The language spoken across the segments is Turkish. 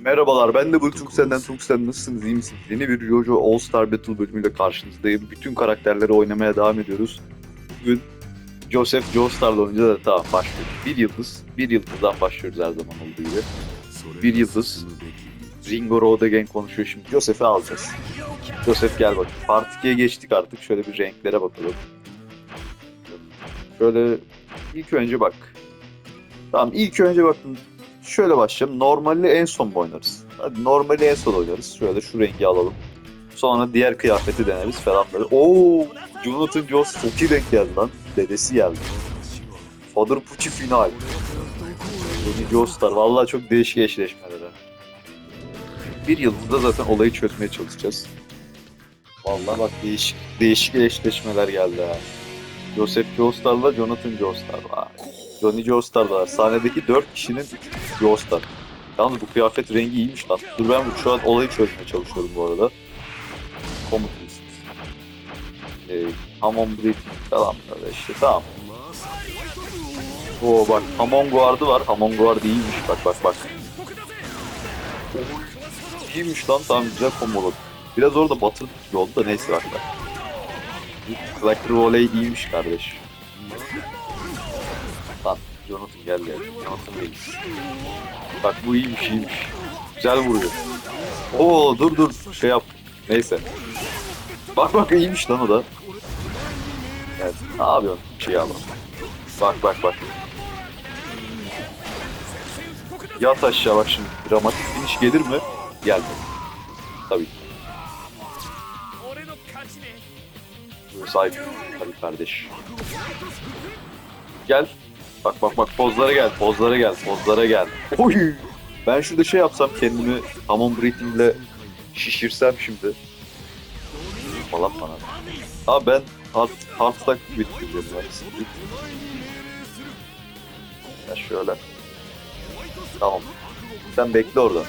Merhabalar ben de bu Tungsten'den Tungsten nasılsınız iyi misiniz? Yeni bir JoJo All Star Battle bölümüyle karşınızdayım. Bütün karakterleri oynamaya devam ediyoruz. Bugün Joseph Joestar'la oynayacağız da tamam başlıyoruz. Bir yıldız, bir yıldızdan başlıyoruz her zaman olduğu gibi. Bir yıldız. Ringo Rodegen konuşuyor şimdi. Joseph'i alacağız. Joseph gel bak. Part 2'ye geçtik artık. Şöyle bir renklere bakalım. Şöyle ilk önce bak. Tamam ilk önce bakın Şöyle başlayalım. Normali en son mu oynarız? Hadi normali en son oynarız. Şöyle şu rengi alalım. Sonra diğer kıyafeti deneriz falan böyle. Oo, Jonathan Jones çok iyi denk geldi lan. Dedesi geldi. Father Pucci final. Yeni Joestar. Vallahi çok değişik eşleşmeler. Bir yıldızda zaten olayı çözmeye çalışacağız. Vallahi bak değişik değişik eşleşmeler geldi ha. Joseph Joestar'la Jonathan Joestar var. Johnny Joestar da var. Sahnedeki 4 kişinin Joestar. Yalnız bu kıyafet rengi iyiymiş lan. Dur ben bu- şu an olayı çözmeye çalışıyorum bu arada. Comic List. Ee, Hamon Brief falan böyle işte tamam. Oo bak Hamon Guard'ı var. Hamon Guard iyiymiş bak bak bak. İyiymiş lan tamam güzel komboladı. Biraz orada batırdık gibi oldu da neyse bak bak. Collector Volley iyiymiş kardeş. Jonathan geldi. Jonathan değil. Bak bu iyiymiş iyiymiş. Güzel vuruyor. Oo dur dur şey yap. Neyse. Bak bak iyiymiş lan o da. Evet. Ne yapıyorsun? Şey alalım. Bak bak bak. Yat aşağı bak şimdi. Dramatik finish gelir mi? Gelmedi. Tabii. Sahip. Tabii kardeş. Gel. Bak bak bak pozlara gel, pozlara gel, pozlara gel. Oy! Ben şurada şey yapsam kendimi hamon breathing'le şişirsem şimdi. Falan bana. Abi ben hard, hard stack bitireceğim ya. Ya şöyle. Tamam. Sen bekle orada.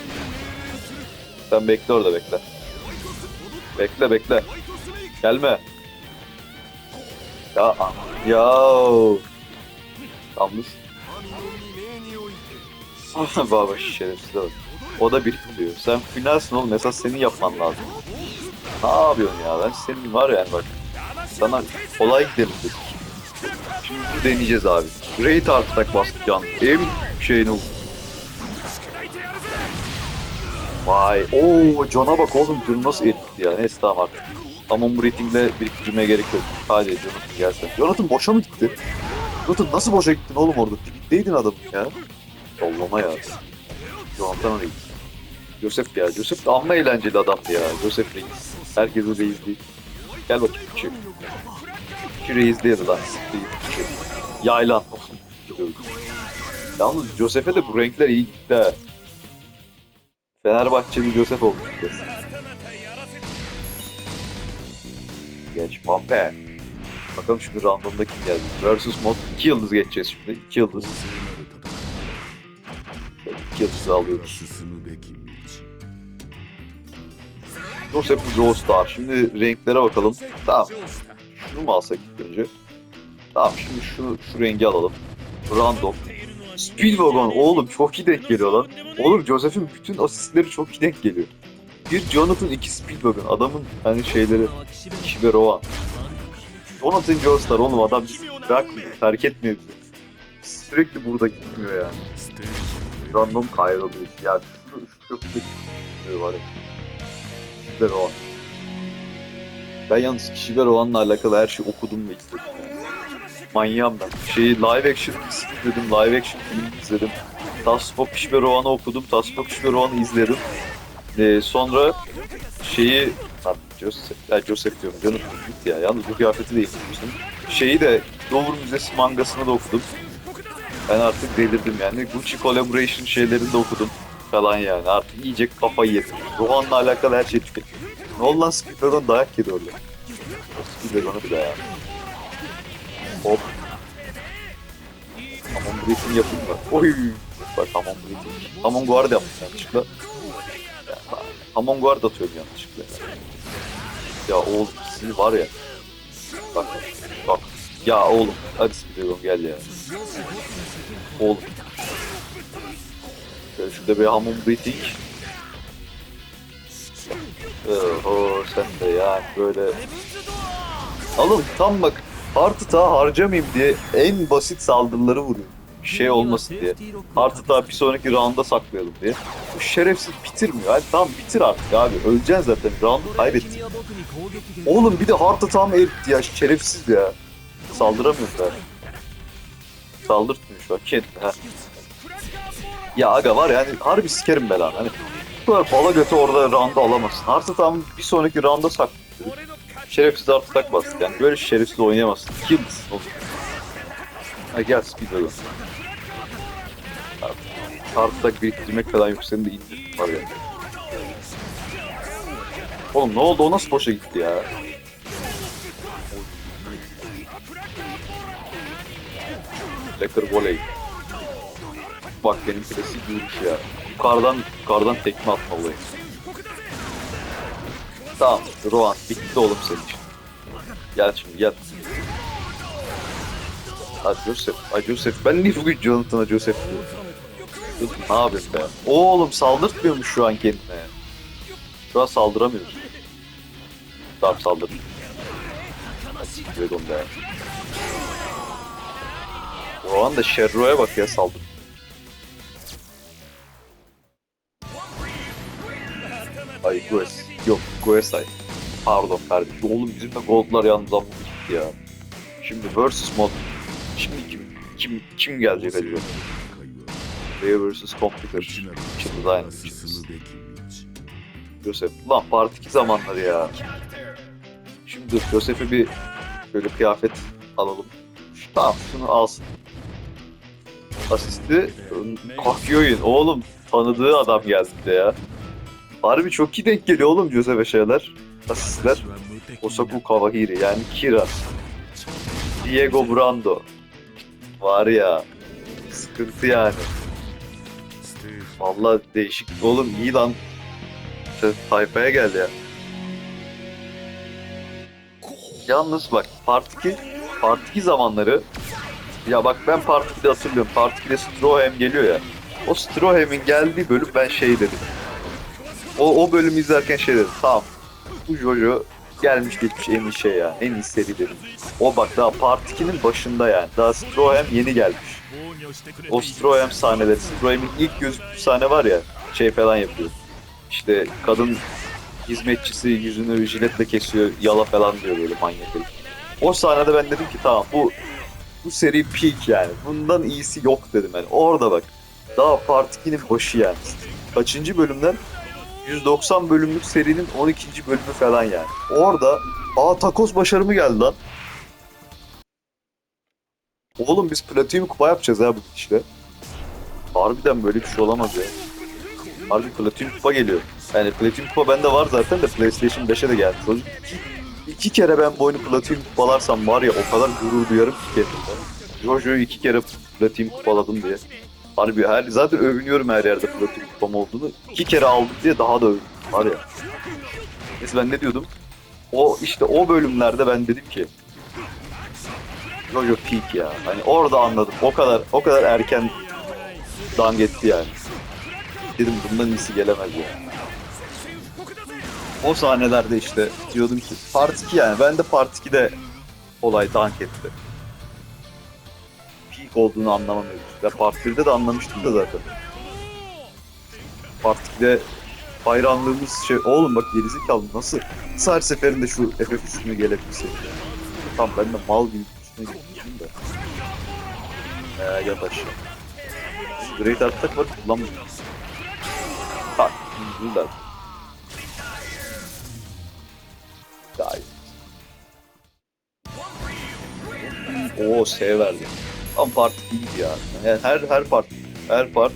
Sen bekle orada bekle. Bekle bekle. Gelme. Ya ya. Ah baba şerefsiz bak. O da bir diyor. Sen finalsin oğlum. Esas senin yapman lazım. Ne yapıyorsun ya? Ben senin var yani bak. Sana kolay gidelim dedik. Şimdi deneyeceğiz abi. Great artık bastık yan. En şeyini Vay. Oo cana bak oğlum. Dur nasıl etti ya. Neyse tamam artık. Tamam bu ratingle biriktirmeye gerek yok. Hadi Jonathan gelsin. Jonathan boşa mı gitti? Jonathan nasıl boşa gittin oğlum orada? Dipteydin adamın ya. Yollama ya. Jonathan Reis. Joseph ya. Joseph de amma eğlenceli adamdı ya. Joseph Reis. Herkes o Reis değil. Gel bakayım küçük. Şu Reis değil lan. Küçük. Yaylan. Yalnız Joseph'e de bu renkler iyi gitti ha. Fenerbahçeli Joseph olmuş. Geç Pampe. Bakalım şimdi randomda kim geldi. Versus mod 2 yıldız geçeceğiz şimdi. 2 yıldız. 2 yıldızı alıyorum. Joseph Joestar. Şimdi renklere bakalım. Tamam. Şunu mu alsak ilk önce? Tamam şimdi şu, şu rengi alalım. Random. Speedwagon oğlum çok iyi denk geliyor lan. Oğlum Joseph'in bütün asistleri çok iyi denk geliyor. Bir Jonathan, iki Speedwagon. Adamın hani şeyleri Shibe Rowan. Jonathan Joestar oğlum adam bizi bırakmıyor, terk etmiyor. Sürekli burada gitmiyor yani. Random kayrılıyor. Ya şu, şu çok var ya. Shibe Rowan. Ben yalnız Shibe Rowan'la alakalı her şeyi okudum ve izledim yani. Manyağım ben. Şeyi live action izledim, live action film izledim. Taspop Shibe Rowan'ı okudum, Taspop Shibe Rowan'ı izledim. Ee, sonra şeyi Joseph, ya Joseph diyorum canım git ya yalnız bu kıyafeti değiştirmişsin. Şeyi de Dover Müzesi mangasını da okudum. Ben artık delirdim yani. Gucci Collaboration şeylerini de okudum falan yani. Artık iyice kafayı yedim. Rohan'la alakalı her şeyi tükettim. Ne oldu lan Speedwagon dayak yedi orada. Speedwagon'u bir daha ya. Hop. Hamon briefing yapayım mı? Oy. Bak Hamon briefing. Hamon guard yaptım yanlışlıkla. Hamon guard atıyorum yanlışlıkla. Ya oğlum sizi var ya. Bak bak. Ya oğlum hadi Speedwagon gel ya. Oğlum. Şöyle şurada bir hamon breathing. Oho sen de yani böyle... Oğlum tam bak artı ta harcamayayım diye en basit saldırıları vuruyor. Şey olmasın diye. Artı ta bir sonraki rounda saklayalım diye. Bu şerefsiz bitirmiyor. Hadi tamam bitir artık abi. Öleceksin zaten. Roundu kaybettin. Oğlum bir de Heart Attack'ımı eritti ya. Şerefsiz ya. Saldıramıyor da. Saldırtmıyor şu an. Ha. Ya aga var ya hani harbi sikerim belanı. Hani bu kadar bala götü orada round'u alamazsın. Artı tam bir sonraki round'a saklıyor. Şerefsiz artı tak yani. Böyle şerefsiz oynayamazsın. Kimsin oğlum? Speed alın. Artı tak biriktirmek kadar yükselini de indir var ya. Oğlum ne oldu o nasıl boşa gitti ya? Lekker voley. Bak benim klasik yürüyüş ya. Yukarıdan, yukarıdan tekme atma olayı. Tamam, Rohan bitti oğlum senin için. Gel şimdi gel. Hadi Joseph, ay Joseph. Ben niye bugün Jonathan'a Joseph diyorum? Ne yapayım be? Oğlum saldırtmıyormuş şu an kendine. Şu an saldıramıyoruz. Tamam saldır. Onu be. Rohan da Sherro'ya bak ya saldır. Ay Goes. Yok Goesay. Pardon kardeşim. Oğlum bizim de goldlar yalnız gitti ya. Şimdi versus mod. Şimdi kim kim kim gelecek acaba? Ray vs Computer. Şimdi daha Joseph. Ulan part 2 zamanları ya. Şimdi Joseph'e bir böyle kıyafet alalım. Tamam şunu alsın. Asisti Kahyoyin. Oğlum tanıdığı adam geldi de ya. Harbi çok iyi denk geliyor oğlum Joseph'e şeyler. Asistler. Osaku Kawahiri yani Kira. Diego Brando. Var ya. Sıkıntı yani. Vallahi değişik. Oğlum iyi lan. İşte tayfaya geldi ya. Yalnız bak Part 2, Part 2 zamanları ya bak ben Part 2'de hatırlıyorum. Part 2'de Stroheim geliyor ya. O Stroheim'in geldiği bölüm ben şey dedim. O, o bölümü izlerken şey dedim. Tamam. Bu Jojo gelmiş geçmiş en iyi şey ya. En iyi seri dedim. O bak daha Part 2'nin başında yani. Daha Stroheim yeni gelmiş. O Stroheim sahneleri. Stroheim'in ilk gözüktüğü sahne var ya. Şey falan yapıyor. İşte kadın hizmetçisi yüzünü jiletle kesiyor. Yala falan diyor böyle manyak. O sahnede ben dedim ki tamam bu bu seri peak yani. Bundan iyisi yok dedim yani. Orada bak. Daha Part 2'nin başı yani. Kaçıncı bölümden? 190 bölümlük serinin 12. bölümü falan yani. Orada aa takos başarımı geldi lan. Oğlum biz platin kupa yapacağız ha bu işte. Harbiden böyle bir şey olamaz ya. Harbi platin kupa geliyor. Yani platin kupa bende var zaten de PlayStation 5'e de geldi. Çocuk iki, kere ben bu oyunu platin kupalarsam var ya o kadar gurur duyarım ki kendimden. Jojo'yu iki kere platin kupaladım diye. Harbi her, zaten övünüyorum her yerde platin kupam olduğunu. İki kere aldım diye daha da övünüyorum var ya. Neyse ben ne diyordum? O işte o bölümlerde ben dedim ki Jojo peak ya. Hani orada anladım. O kadar o kadar erken dank etti yani. Dedim bundan iyisi gelemez ya. O sahnelerde işte diyordum ki Part 2 yani. Ben de Part 2'de olay dank etti. Peak olduğunu anlamamıyordum. Ya Part 1'de de anlamıştım da zaten. Part 2'de hayranlığımız şey... Oğlum bak gerizekalı nasıl? Her seferinde şu FF üstüne gelebilse? Tam ben de mal gibi üstüne gitmişim de. Ee, yat aşağı. Great Attack var kullanmıyorum. Tak, güzel. Gayet. Oo S verdi. Tam part iyiydi ya. Yani her her part her part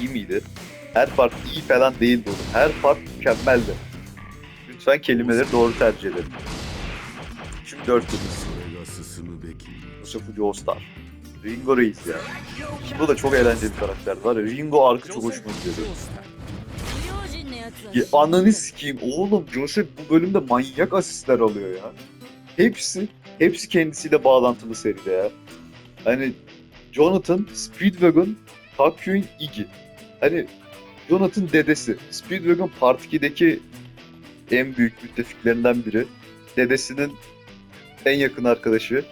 iyi miydi? Her part iyi falan değildi oğlum. Her part mükemmeldi. Lütfen kelimeleri doğru tercih edelim. Şimdi dört yıldız. Mustafa Joestar. Ringo Reis ya. Bu da çok eğlenceli bir karakter var. Ringo arkı çok hoşuma gidiyor. Ya, ananı sikeyim. Oğlum Joseph bu bölümde manyak asistler alıyor ya. Hepsi, hepsi kendisiyle bağlantılı seride ya. Hani Jonathan, Speedwagon, Takyun, Iggy. hani Jonathan dedesi. Speedwagon Part 2'deki en büyük müttefiklerinden biri. Dedesinin en yakın arkadaşı.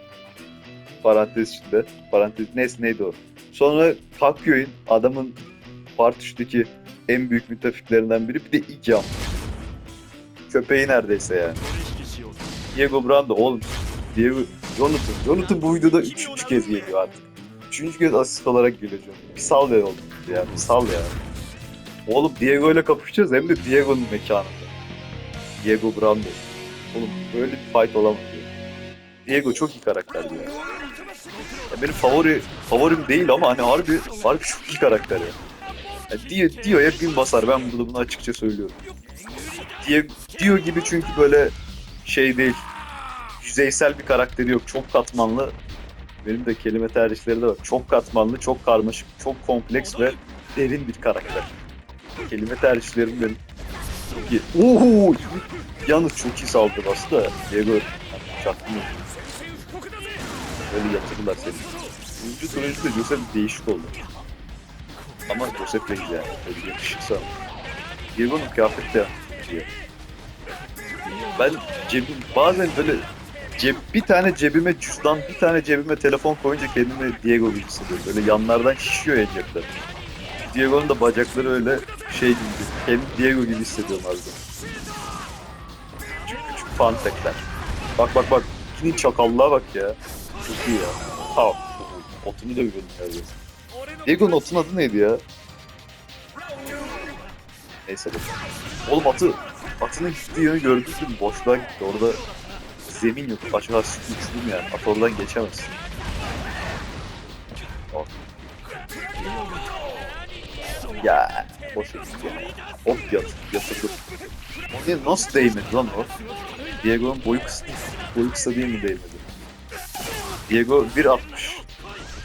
Parantez içinde. Parantez neyse neydi o. Sonra Takyo'nun adamın Part 3'teki en büyük müttefiklerinden biri. Bir de Icam. Köpeği neredeyse yani. Diego Brando oğlum. Diego, Jonathan. Jonathan bu videoda üçüncü kez geliyor artık. Üçüncü kez asist olarak geliyor Jonathan. Bir sal be oğlum ya. Bir sal ya. Oğlum Diego ile kapışacağız hem de Diego'nun mekanında. Diego Brando. Oğlum böyle bir fight olamaz ya. Diego çok iyi karakterdi ya. ya benim favori favorim değil ama hani harbi harbi çok iyi karakter ya. ya Dio, Dio'ya bin basar ben burada bunu açıkça söylüyorum. Dio, Dio gibi çünkü böyle şey değil. Yüzeysel bir karakteri yok. Çok katmanlı. Benim de kelime tercihleri de var. Çok katmanlı, çok karmaşık, çok kompleks ve derin bir karakter. Kelime tercihlerim benim. Çok iyi. Oho! Yalnız çok iyi saldırı bastı da. Diego çaktım. Böyle yatırırlar seni. Üçüncü turuncu da Joseph değişik oldu. Ama Joseph de güzel. Öyle yakışıksa. Diego'nun kıyafeti de iyi. Ben cebim bazen böyle ceb, bir tane cebime cüzdan, bir tane cebime telefon koyunca kendimi Diego gibi hissediyorum. Böyle yanlardan şişiyor ya cepler. Diego'nun da bacakları öyle şey gibi. Kendimi Diego gibi hissediyorum az Küçük küçük fun fact''ler. Bak bak bak. İkinin çakallığa bak ya. Çok iyi ya. Tamam. Otunu da gördüm neredeyse. Diego'nun otun adı neydi ya? Neyse. Oğlum atı, atının gittiği yönü gördün mü? Boşluğa gitti. Orada zemin yok. Aşağı uçurum yani. At oradan geçemez. Oh. Ya boş ver ya. Hop yat, yatırdım. O ne, nasıl değmedi lan o? Diego'nun boyu kısa, boyu kısa değil mi değmedi? Diego 1.60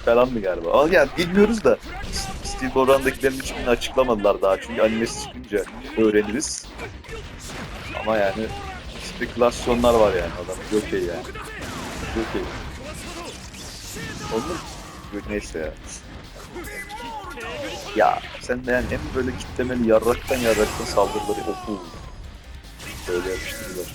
falan mı galiba? Ama yani bilmiyoruz da Steve Boran'dakilerin hiçbirini açıklamadılar daha çünkü animesi çıkınca öğreniriz. Ama yani spekülasyonlar var yani adam Gökey yani. Gökey. Onun neyse ya. Ya sen de yani hem böyle kitlemeli yarraktan yarraktan saldırıları oku. Böyle yapıştırdılar.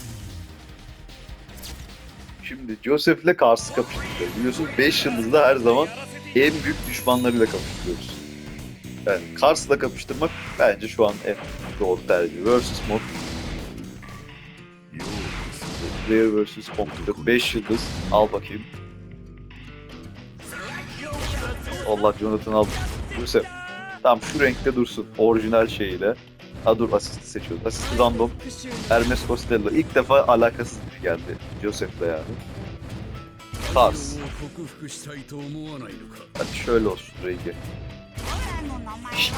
Şimdi Joseph'le Kars'ı kapıştırdılar. Biliyorsun 5 yıldızda her zaman en büyük düşmanlarıyla kapıştırıyoruz. Yani Kars'la kapıştırmak bence şu an en doğru tercih. Versus mod. Rare vs. Conflict. 5 yıldız. Al bakayım. Allah Jonathan al. Dursa. Tamam şu renkte dursun. Orijinal şeyiyle. Ha dur asisti seçiyoruz. Asisti random. Hermes Costello. İlk defa alakasız bir şey geldi. Joseph'le yani. Tars. Hadi şöyle olsun rengi.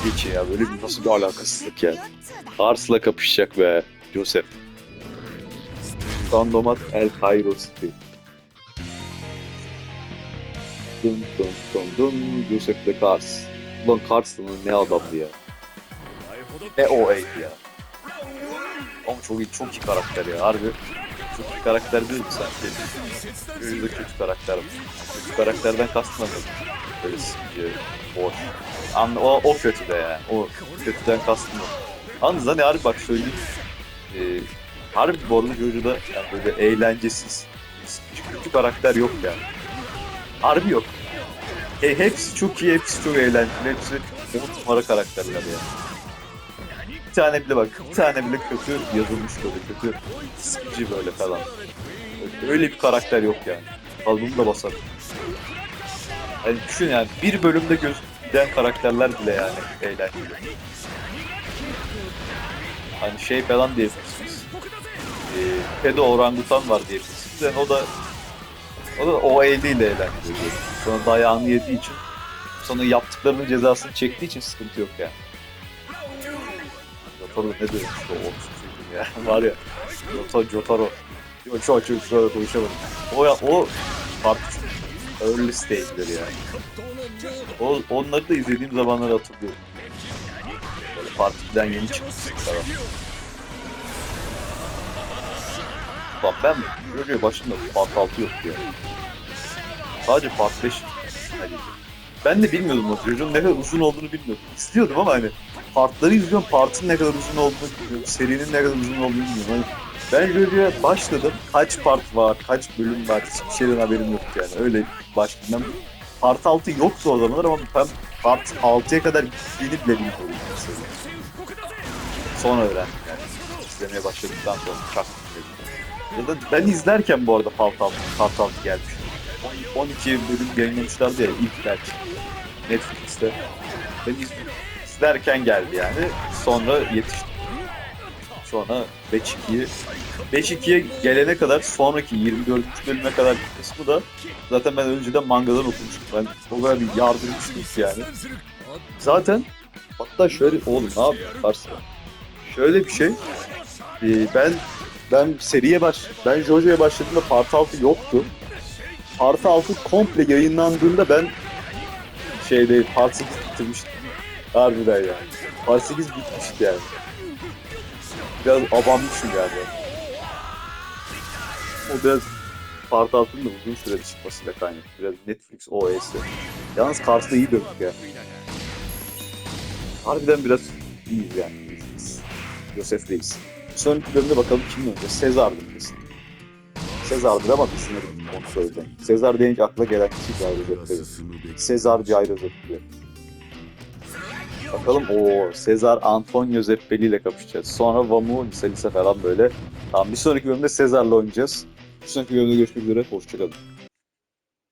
Hiç ya böyle bir nasıl bir alakasızlık ya. Tars'la kapışacak be Joseph. Randomat El Cairo City. Dın dın dın dın. Joseph de Kars. Ulan Kars lan ne adamdı ya. Ne o ya. Ama çok iyi, çok iyi karakter ya. Harbi çok iyi karakter değil mi sen? Yüzde kötü karakter. Kötü karakterden kastım böyle sıkıcı, boş. Anla, o, o kötü de yani. O kötüden kastım. Yalnız hani harbi bak söyleyeyim. Ee, harbi Borlu Jojo'da yani böyle eğlencesiz, kötü karakter yok yani. Harbi yok. E, hepsi çok iyi, hepsi çok eğlenceli, hepsi on numara karakterler yani. Bir tane bile bak, bir tane bile kötü yazılmış böyle kötü, sıkıcı böyle falan. Öyle bir karakter yok yani. Al bunu da basar. Yani düşün yani bir bölümde göz giden karakterler bile yani eğlenceli. Hani şey falan diyebilirsiniz. Ee, pedo orangutan var diyebilirsiniz. Yani o da o da o eğliyle eğlenceli. Sonra dayağını yediği için sonra yaptıklarının cezasını çektiği için sıkıntı yok yani. Jotaro ne diyor işte o ya. Var ya. Jotaro, Jotaro. Yok çok çok çok konuşamadım. O ya o farklı early stage'leri yani. O, onları da izlediğim zamanları hatırlıyorum. Böyle Part 2'den yeni çıkmıştı falan. Bak ben Jojo'ya başında Part 6 yoktu ya. Sadece Part 5 Hadi. Ben de bilmiyordum o Jojo'nun ne kadar uzun olduğunu bilmiyordum. İzliyordum ama hani partları izliyorum, partın ne kadar uzun olduğunu bilmiyorum. Serinin ne kadar uzun olduğunu bilmiyorum. Hani ben Jojo'ya başladım. Kaç part var, kaç bölüm var hiçbir şeyden haberim yoktu yani. Öyle başladım. Ben part 6 yoktu o zamanlar ama ben part 6'ya kadar gittiğini bile bilmiyordum. Sonra öğrendim yani. İzlemeye başladıktan sonra çaktım. Ya da ben izlerken bu arada part 6, part 6 gelmiş. 12 bölüm yayınlamışlardı ya ilk belki. Netflix'te. Ben iz- izlerken geldi yani. Sonra yetiştim. Sonra 5-2'yi 5-2'ye gelene kadar sonraki 24. bölüme kadar kısmı da zaten ben önceden mangadan okumuştum. Ben o kadar bir yardırmıştım ki yani. Zaten hatta şöyle oğlum ne yapıyorsun? Şöyle bir şey. Ee, ben ben seriye baş ben JoJo'ya başladığımda Part 6 yoktu. Part 6 komple yayınlandığında ben şeyde Part 8 bitirmiştim. Harbiden yani. Part 8 bitmişti yani. Biraz abanmışım yani. O biraz Part 6'nın da uzun sürede çıkmasıyla kaynaklı. Biraz Netflix OS. Yalnız Kars'ta iyi döndük ya. Harbiden biraz iyiyiz yani. Joseph Reis. Sonraki bölümde bakalım kim önce? Sezar'dır kesin. Sezar'dır ama düşünelim onu söyleyeceğim. Sezar deyince akla gelen kişi Zeppe'dir. Sezar Zeppeli. Bakalım o Sezar Antonio Zeppeli ile kapışacağız. Sonra Vamu Salisa falan böyle. Tamam bir sonraki bölümde Sezar'la oynayacağız. Bir sonraki bölümde görüşmek üzere. Hoşçakalın.